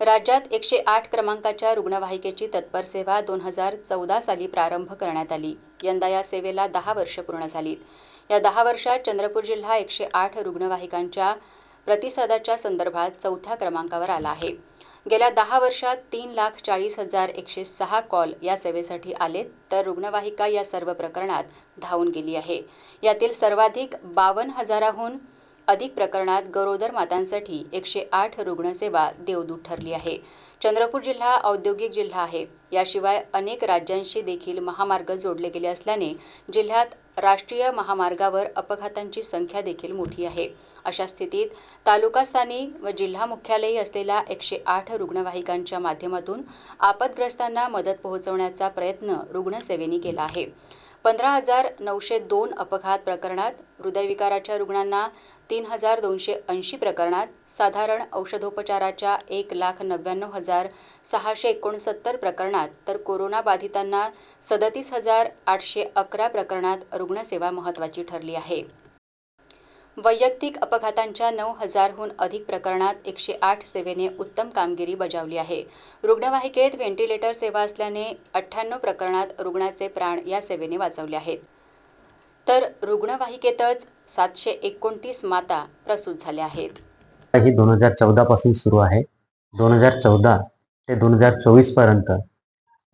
राज्यात एकशे आठ क्रमांकाच्या रुग्णवाहिकेची तत्पर सेवा दोन हजार चौदा साली प्रारंभ करण्यात आली. यंदा या सेवेला दहा वर्ष पूर्ण झालीत. या दहा वर्षात चंद्रपूर जिल्हा एकशे आठ रुग्णवाहिकांच्या प्रतिसादाच्या संदर्भात चौथ्या क्रमांकावर आला आहे. गेल्या दहा वर्षात तीन लाख चाळीस हजार एकशे सहा कॉल या सेवेसाठी आलेत तर रुग्णवाहिका या सर्व प्रकरणात धावून गेली आहे. यातील सर्वाधिक बावन्न हजाराहून अधिक प्रकरणात गरोदर मातांसाठी एकशे आठ रुग्णसेवा देवदूत ठरली आहे. चंद्रपूर जिल्हा औद्योगिक जिल्हा आहे. याशिवाय अनेक राज्यांशी देखील महामार्ग जोडले गेले असल्याने जिल्ह्यात राष्ट्रीय महामार्गावर अपघातांची संख्या देखील मोठी आहे. अशा स्थितीत तालुकास्थानी व जिल्हा मुख्यालयी असलेल्या एकशे आठ रुग्णवाहिकांच्या माध्यमातून आपदग्रस्तांना मदत पोहोचवण्याचा प्रयत्न रुग्णसेवेने केला आहे. पंधरा हजार नऊशे दोन अपघात प्रकरणात हृदयविकाराच्या रुग्णांना तीन हजार दोनशे ऐंशी प्रकरणात साधारण औषधोपचाराच्या एक लाख नव्याण्णव हजार सहाशे एकोणसत्तर प्रकरणात तर कोरोनाबाधितांना सदतीस हजार आठशे अकरा प्रकरणात रुग्णसेवा महत्त्वाची ठरली आहे. वैयक्तिक अपघातांच्या नऊ हजारहून अधिक प्रकरणात एकशे आठ सेवेने उत्तम कामगिरी बजावली आहे. रुग्णवाहिकेत व्हेंटिलेटर सेवा असल्याने अठ्ठ्याण्णव प्रकरणात रुग्णाचे प्राण या सेवेने वाचवले आहेत. तर रुग्णवाहिकेतच सातशे एकोणतीस माता प्रसूत झाल्या आहेत. ही दोन हजार चौदा पासून सुरू आहे. दोन हजार चौदा ते दोन हजार चोवीसपर्यंत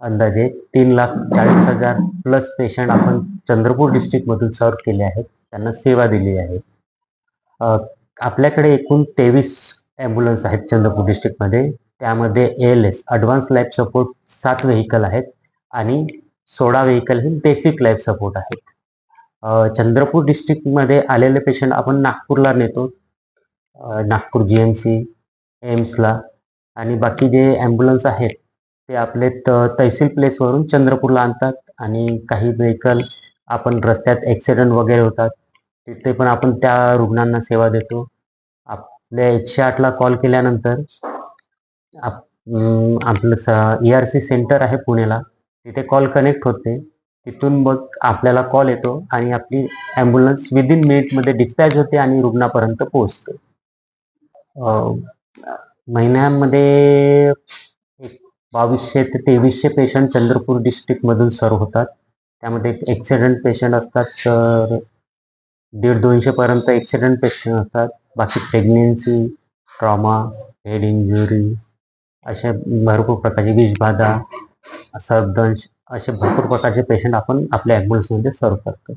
अंदाजे तीन लाख चाळीस हजार प्लस पेशंट आपण चंद्रपूर डिस्ट्रिक्टमधून सर्व केले आहेत. त्यांना सेवा दिली आहे. आपल्याकडे एकूण तेवीस ॲम्ब्युलन्स आहेत चंद्रपूर डिस्ट्रिक्टमध्ये त्यामध्ये A L S advance life support सात व्हेकल आहेत आणि सोळा व्हेकल हे बेसिक लाईफ सपोर्ट आहेत. चंद्रपूर डिस्ट्रिक्टमध्ये आलेले पेशंट आपण नागपूरला नेतो. नागपूर जी एम सी एम्सला आणि बाकी जे ॲम्ब्युलन्स आहेत ते आपले त तहसील प्लेसवरून चंद्रपूरला आणतात. आणि काही व्हेकल आपण रस्त्यात ॲक्सिडेंट वगैरे होतात. तिथे पण आपण त्या रुग्णांना सेवा देतो. आपल्या एकशे आठला कॉल केल्यानंतर आप आपलं स ई आर सी सेंटर आहे पुण्याला तिथे कॉल कनेक्ट होते. तिथून मग आपल्याला कॉल येतो आणि आपली ॲम्ब्युलन्स विदिन मिनिटमध्ये डिस्पॅच होते आणि रुग्णापर्यंत पोहोचते. महिन्यामध्ये एक बावीसशे ते तेवीसशे पेशंट चंद्रपूर डिस्ट्रिक्टमधून सर्व होतात. त्यामध्ये ॲक्सिडेंट पेशंट असतात तर दीड दोनशेपर्यंत ॲक्सिडेंट पेशंट असतात. बाकी प्रेग्नेन्सी ट्रॉमा हेड इंजुरी अशा भरपूर प्रकारचे विषबाधा सर्दंश असे भरपूर प्रकारचे पेशंट आपण आपल्या ॲम्ब्युलन्समध्ये सर्व करतो.